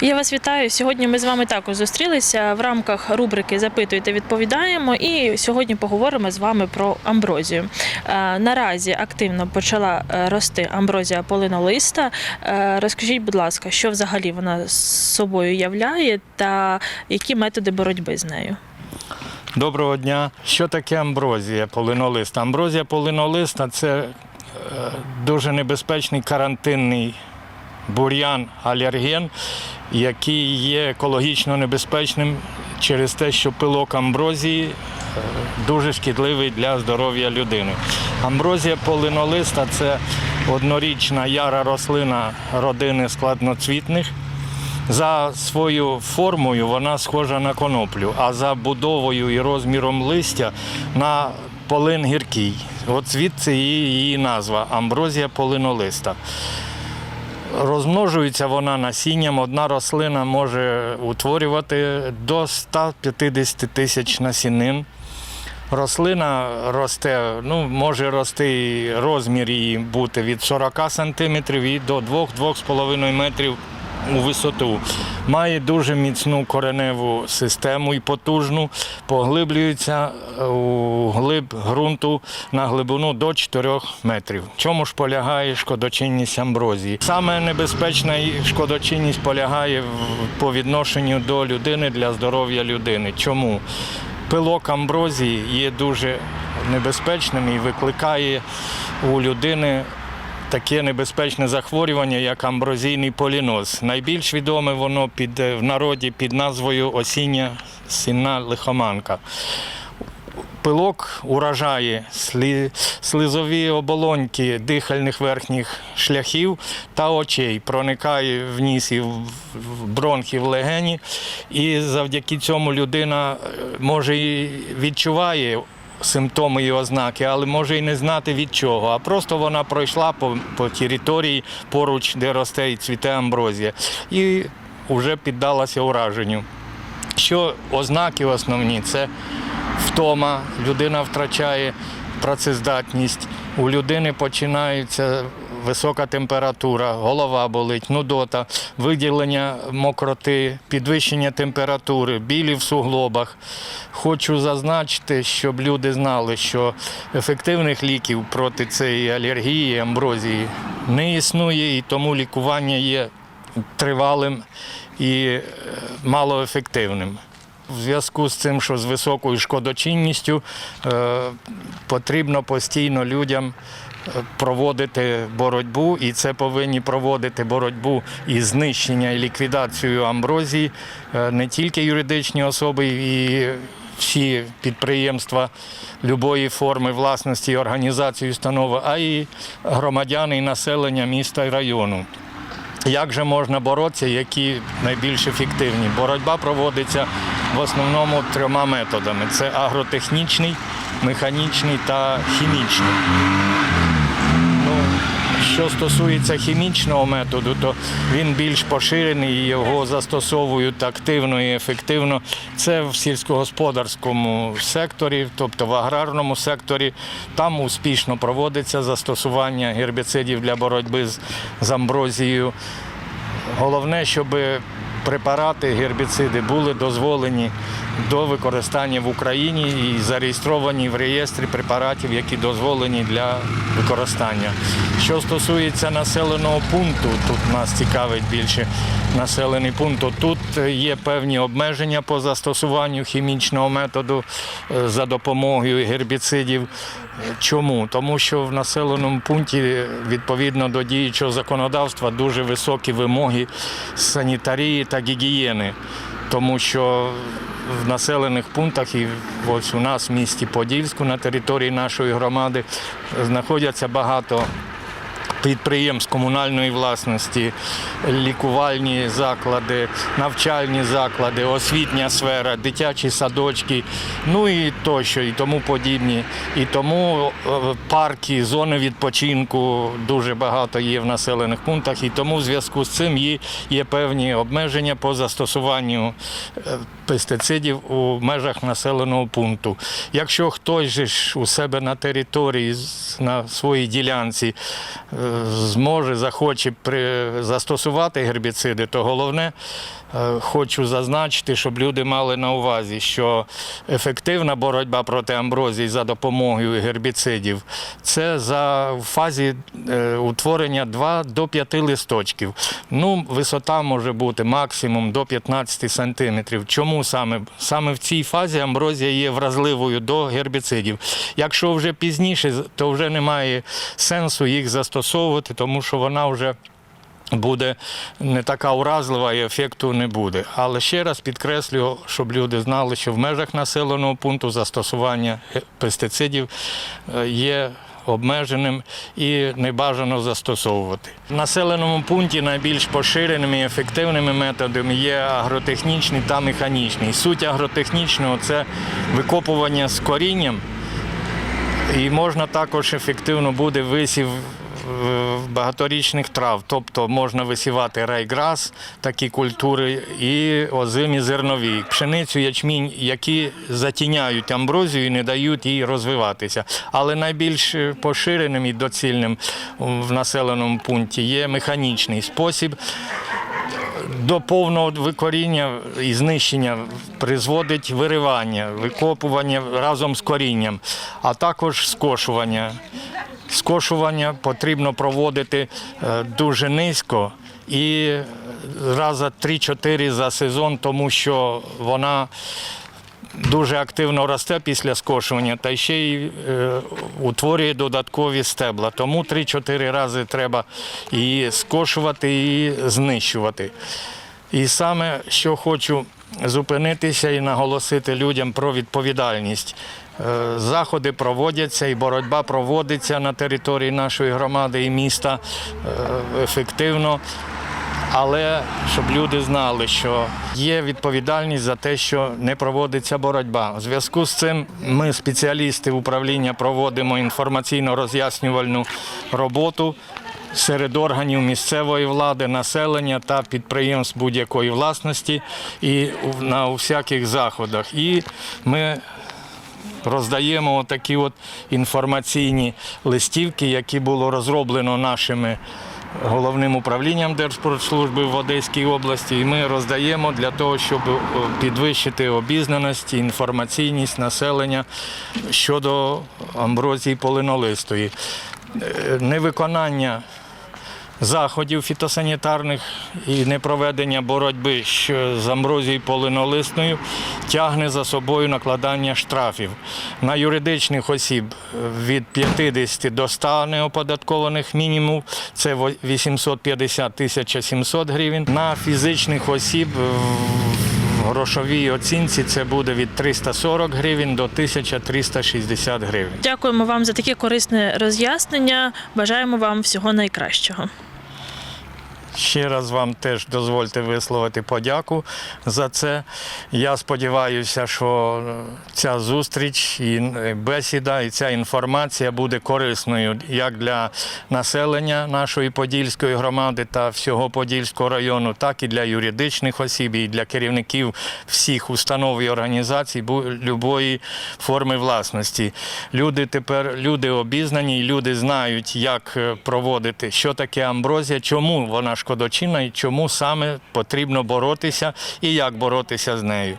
Я вас вітаю. Сьогодні ми з вами також зустрілися в рамках рубрики Запитуйте, відповідаємо. І сьогодні поговоримо з вами про амброзію. Е, Наразі активно почала е, рости амброзія полинолиста. Е, Розкажіть, будь ласка, що взагалі вона з собою являє та які методи боротьби з нею? Доброго дня. Що таке амброзія полинолиста? Амброзія полинолиста це дуже небезпечний карантинний бур'ян алерген, який є екологічно небезпечним через те, що пилок амброзії е, дуже шкідливий для здоров'я людини. Амброзія полинолиста це однорічна яра рослина родини складноцвітних. За своєю формою вона схожа на коноплю, а за будовою і розміром листя на полин гіркий. От звідси її, її назва амброзія полинолиста. Розмножується вона насінням. Одна рослина може утворювати до 150 тисяч насінин. Рослина росте, ну, може рости розмір її бути від 40 сантиметрів і до 2-2,5 метрів у висоту. Має дуже міцну кореневу систему і потужну, поглиблюється у глиб ґрунту на глибину до 4 метрів. Чому ж полягає шкодочинність амброзії? Саме небезпечна шкодочинність полягає по відношенню до людини для здоров'я людини. Чому? Пилок амброзії є дуже небезпечним і викликає у людини таке небезпечне захворювання, як амброзійний поліноз. Найбільш відоме воно під, е, в народі під назвою осіння сінна лихоманка. Пилок уражає слизові оболоньки дихальних верхніх шляхів та очей, проникає в ніс і в в бронхи, в легені. І завдяки цьому людина е, може і відчуває симптоми і ознаки, але може і не знати від чого. А просто вона пройшла по, по території поруч, де росте і цвіте амброзія, і вже піддалася ураженню. Що ознаки основні? Це втома, людина втрачає працездатність, у людини починається висока температура, голова болить, нудота, виділення мокроти, підвищення температури, білі в суглобах. Хочу зазначити, щоб люди знали, що ефективних ліків проти цієї алергії, амброзії не існує, і тому лікування є тривалим і е, малоефективним. В зв'язку з цим, що з високою шкодочинністю е, потрібно постійно людям проводити боротьбу, і це повинні проводити боротьбу і знищення і ліквідацію амброзії е, не тільки юридичні особи і всі підприємства любої форми власності організації установи, а й громадяни і населення міста і району. Як же можна боротися, які найбільш ефективні? Боротьба проводиться в основному трьома методами: це агротехнічний, механічний та хімічний. Що стосується хімічного методу, то він більш поширений, його застосовують активно і ефективно. Це в сільськогосподарському секторі, тобто в аграрному секторі. Там успішно проводиться застосування гербіцидів для боротьби з амброзією. Головне, щоб препарати, гербіциди були дозволені до використання в Україні і зареєстровані в реєстрі препаратів, які дозволені для використання. Що стосується населеного пункту, тут нас цікавить більше населений пункт, то тут є певні обмеження по застосуванню хімічного методу е, за допомогою гербіцидів. Чому? Тому що в населеному пункті відповідно до діючого законодавства дуже високі вимоги санітарії та гігієни. Тому що в населених пунктах і ось у нас в місті Подільську на території нашої громади знаходяться багато підприємств комунальної власності, лікувальні заклади, навчальні заклади, освітня сфера, дитячі садочки, ну і тощо, і тому подібні. І тому е, парки, зони відпочинку дуже багато є в населених пунктах, і тому в зв'язку з цим є, певні обмеження по застосуванню е, пестицидів у межах населеного пункту. Якщо хтось ж у себе на території, на своїй ділянці е, зможе, захоче застосувати гербіциди, то головне е, хочу зазначити, щоб люди мали на увазі, що ефективна боротьба проти амброзії за допомогою гербіцидів це за фазі е, утворення 2 до 5 листочків. Ну, висота може бути максимум до 15 сантиметрів. Чому саме? Саме в цій фазі амброзія є вразливою до гербіцидів. Якщо вже пізніше, то вже немає сенсу їх застосовувати, тому що вона вже буде не така уразлива і ефекту не буде. Але ще раз підкреслюю, щоб люди знали, що в межах населеного пункту застосування пестицидів е, є обмеженим і не бажано застосовувати. В населеному пункті найбільш поширеними і ефективними методами є агротехнічний та механічний. Суть агротехнічного це викопування з корінням і можна також ефективно буде висів багаторічних трав, тобто можна висівати райграс, такі культури, і озимі зернові, пшеницю, ячмінь, які затіняють амброзію і не дають їй розвиватися. Але найбільш поширеним і доцільним в населеному пункті є механічний спосіб до повного викоріння і знищення призводить виривання, викопування разом з корінням, а також скошування. Скошування потрібно проводити е, дуже низько і раза 3-4 за сезон, тому що вона дуже активно росте після скошування та ще й е, утворює додаткові стебла. Тому 3-4 рази треба її скошувати і знищувати. І саме що хочу зупинитися і наголосити людям про відповідальність. Е, Заходи проводяться і боротьба проводиться на території нашої громади і міста е, ефективно. Але щоб люди знали, що є відповідальність за те, що не проводиться боротьба. У зв'язку з цим ми, спеціалісти управління, проводимо інформаційно-роз'яснювальну роботу серед органів місцевої влади, населення та підприємств будь-якої власності і на всяких заходах. І ми роздаємо такі от інформаційні листівки, які було розроблено нашими головним управлінням Держпродслужби в Одеській області. І ми роздаємо для того, щоб е, підвищити обізнаність, інформаційність населення щодо амброзії полинолистої. Е, Невиконання заходів фітосанітарних і непроведення боротьби з амброзією полинолисною тягне за собою накладання штрафів. На юридичних осіб від 50 до 100 неоподаткованих мінімумів це во- 850 тисяч 700 гривень. На фізичних осіб грошовій оцінці це буде від 340 гривень до 1360 гривень. Дякуємо вам за таке корисне роз'яснення. Бажаємо вам всього найкращого. Ще раз вам теж дозвольте висловити подяку за це. Я сподіваюся, що ця зустріч і бесіда, і ця інформація буде корисною як для населення нашої Подільської громади та всього Подільського району, так і для юридичних осіб, і для керівників всіх установ і організацій любої форми власності. Люди тепер люди обізнані, люди знають, як е, проводити, що таке амброзія, чому вона шкодочинна і чому саме потрібно боротися і як боротися з нею.